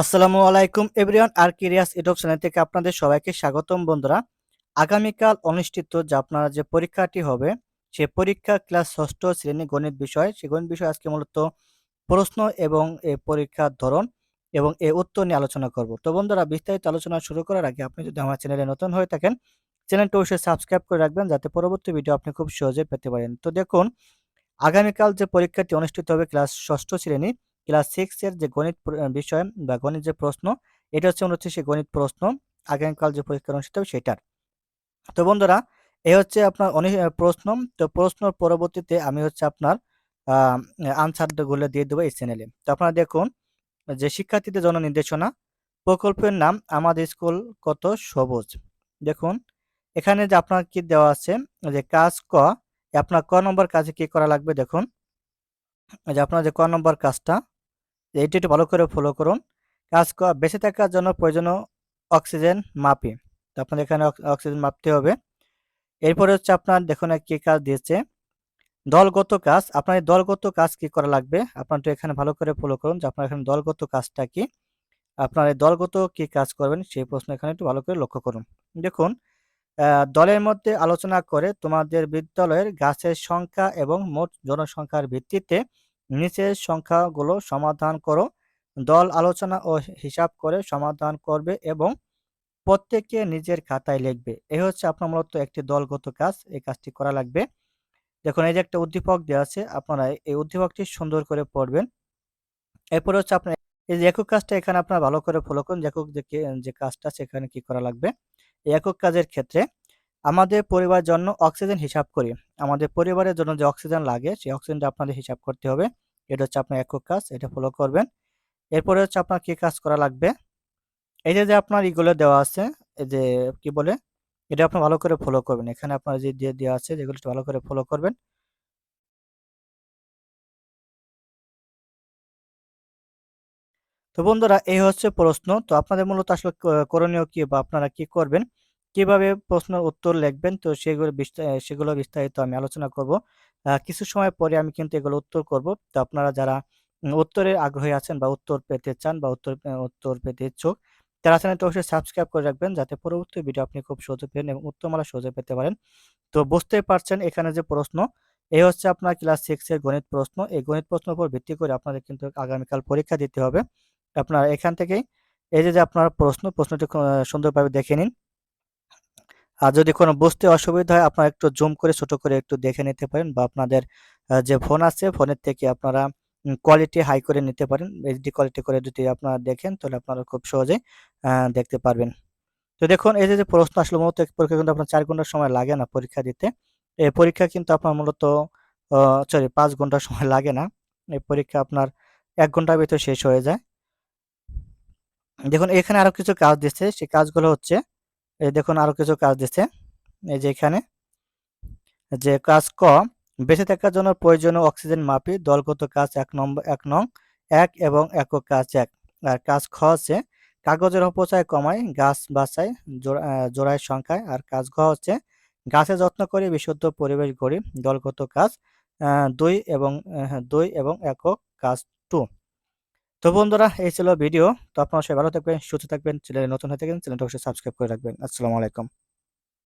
আসসালামু আলাইকুম এভরিওয়ান, আর কিরিয়াস ইউটিউব চ্যানেল থেকে আপনাদের সবাইকে স্বাগতম বন্ধুরা। আগামীকাল অনুষ্ঠিত যে আপনারা যে পরীক্ষাটি হবে, সে পরীক্ষা ক্লাস ষষ্ঠ শ্রেণি গণিত বিষয়। সে গণিত বিষয় আজকে মূলত প্রশ্ন এবং এ পরীক্ষার ধরন এবং এ উত্তর নিয়ে আলোচনা করব। তো বন্ধুরা, বিস্তারিত আলোচনা শুরু করার আগে আপনি যদি আমার চ্যানেলে নতুন হয়ে থাকেন, চ্যানেলটা অবশ্যই সাবস্ক্রাইব করে রাখবেন যাতে পরবর্তী ভিডিও আপনি খুব সহজে পেতে পারেন। তো দেখুন, আগামীকাল যে পরীক্ষাটি অনুষ্ঠিত হবে ক্লাস ষষ্ঠ শ্রেণি ক্লাস সিক্স এর যে গণিত বিষয় বা গণিত যে প্রশ্ন, এটা হচ্ছে হচ্ছে সে গণিত প্রশ্ন আগামীকাল যে পরীক্ষা অনুষ্ঠিত হবে সেটার। তো বন্ধুরা, এ হচ্ছে আপনার অনেক প্রশ্ন। তো প্রশ্ন পরবর্তীতে আমি হচ্ছে আপনার আনসারগুলো দিয়ে দেবো এই চ্যানেলে। তো আপনারা দেখুন, যে শিক্ষার্থীদের জন্য নির্দেশনা, প্রকল্পের নাম আমাদের স্কুল কত সবুজ। দেখুন, এখানে যে আপনার কি দেওয়া আছে, যে কাজ ক, আপনার ক নম্বর কাজে কি করা লাগবে? দেখুন যে আপনার যে ক নম্বর কাজটা এটি একটু ভালো করে ফলো করুন। কাজ বেঁচে থাকার জন্য প্রয়োজনীয় অক্সিজেন মাপি। তো আপনার এখানে অক্সিজেন মাপতে হবে। এরপরে হচ্ছে আপনার দেখুন কি কাজ দিয়েছে। দলগত কাজ, আপনার দলগত কাজ কি করা লাগবে? আপনার তো এখানে ভালো করে ফলো করুন যে আপনার এখানে দলগত কাজটা কি। আপনার এই দলগত কি কাজ করবেন সেই প্রশ্ন এখানে একটু ভালো করে লক্ষ্য করুন। দেখুন দলের মধ্যে আলোচনা করে তোমাদের বিদ্যালয়ের গাছের সংখ্যা এবং মোট জনসংখ্যার ভিত্তিতে নিচের সংখ্যাগুলো সমাধান করো। দল আলোচনা ও হিসাব করে সমাধান করবে এবং প্রত্যেকে নিজের খাতায় লিখবে। এ হচ্ছে আপনার মূলত একটি দলগত কাজ, এই কাজটি করা লাগবে। দেখুন, এই যে একটা উদ্দীপক দেওয়া আছে, আপনারা এই উদ্দীপকটি সুন্দর করে পড়বেন। এরপরে হচ্ছে আপনার, এই যে একক কাজটা এখানে আপনারা ভালো করে ফলো করুন। যে একক যে কাজটা সেখানে কি করা লাগবে? এই একক কাজের ক্ষেত্রে আমাদের পরিবারের জন্য অক্সিজেন হিসাব করি। আমাদের পরিবারের জন্য যে অক্সিজেন লাগে, সেই অক্সিজেনটা আপনাদের হিসাব করতে হবে। এটা হচ্ছে আপনার একক কাজ, এটা ফলো করবেন। এরপরে হচ্ছে আপনার কী কাজ করা লাগবে? এই যে যে আপনার ইগুলো দেওয়া আছে, এই যে, কি বলে? এটা আপনি ভালো করে ফলো করবেন। এখানে আপনার যে দিয়ে দেওয়া আছে, যেগুলো ভালো করে ফলো করবেন। তো বন্ধুরা, এই হচ্ছে প্রশ্ন। তো আপনাদের মূলত আসলে করণীয় কি বা আপনারা কি করবেন? কীভাবে প্রশ্নের উত্তর লিখবেন? তো সেগুলো সেগুলো বিস্তারিত আমি আলোচনা করব। কিছু সময় পরে আমি কিন্তু এগুলো উত্তর করব। তো আপনারা যারা উত্তরে আগ্রহী আছেন বা উত্তর পেতে চান বা উত্তর উত্তর পেতে ইচ্ছুক, তারা চ্যানেলটা অবশ্যই সাবস্ক্রাইব করে রাখবেন যাতে পরবর্তী ভিডিও আপনি খুব সহজে পেন এবং উত্তরমালা সহজে পেতে পারেন। তো বুঝতেই পারছেন এখানে যে প্রশ্ন এই হচ্ছে আপনার ক্লাস সিক্স এর গণিত প্রশ্ন। এই গণিত প্রশ্ন উপর ভিত্তি করে আপনাদের কিন্তু আগামীকাল পরীক্ষা দিতে হবে। আপনার এখান থেকেই, এই যে আপনার প্রশ্ন, প্রশ্নটি সুন্দরভাবে দেখে নিন। আর যদি কোনো বুঝতে অসুবিধা হয়, আপনারা একটু জুম করে, ছোট করে একটু দেখে নিতে পারেন বা আপনাদের যে ফোন আছে ফোনের থেকে আপনারা কোয়ালিটি হাই করে নিতে পারেন। এইচডি কোয়ালিটি করে যদি আপনারা দেখেন, তাহলে আপনারা খুব সহজেই দেখতে পারবেন। তো দেখুন, এই যে প্রশ্ন আসলে, মূলত পরীক্ষা কিন্তু আপনার চার ঘণ্টার সময় লাগে না পরীক্ষা দিতে। এই পরীক্ষা কিন্তু আপনার মূলত সরি পাঁচ ঘণ্টার সময় লাগে না। এই পরীক্ষা আপনার এক ঘণ্টার ভিতরে শেষ হয়ে যায়। দেখুন, এখানে আরও কিছু কাজ দিচ্ছে। সেই কাজগুলো হচ্ছে এই দেখুন আরও কিছু কাজ দিচ্ছে। এই যে এখানে যে কাজ ক, বেঁচে থাকার জন্য প্রয়োজনীয় অক্সিজেন মাপি, দলগত কাজ এক নম্বর এক নং, এক এবং একক কাজ এক। আর কাজ খ হচ্ছে কাগজের অপচয় কমায়, গাছ বাঁচায় জোড়ায় সংখ্যায়। আর কাজ ঘ হচ্ছে গাছের যত্ন করে বিশুদ্ধ পরিবেশ গড়ি, দলগত কাজ দুই এবং দুই এবং একক কাজ টু। তো বন্ধুরা, এই ছিল ভিডিও। তো আপনারা সবাই ভালো থাকবেন, সুস্থ থাকবেন, চ্যানেলে নতুন হয়ে থাকেন চ্যানেলটা অবশ্যই সাবস্ক্রাইব করে রাখবেন। আসসালামু আলাইকুম।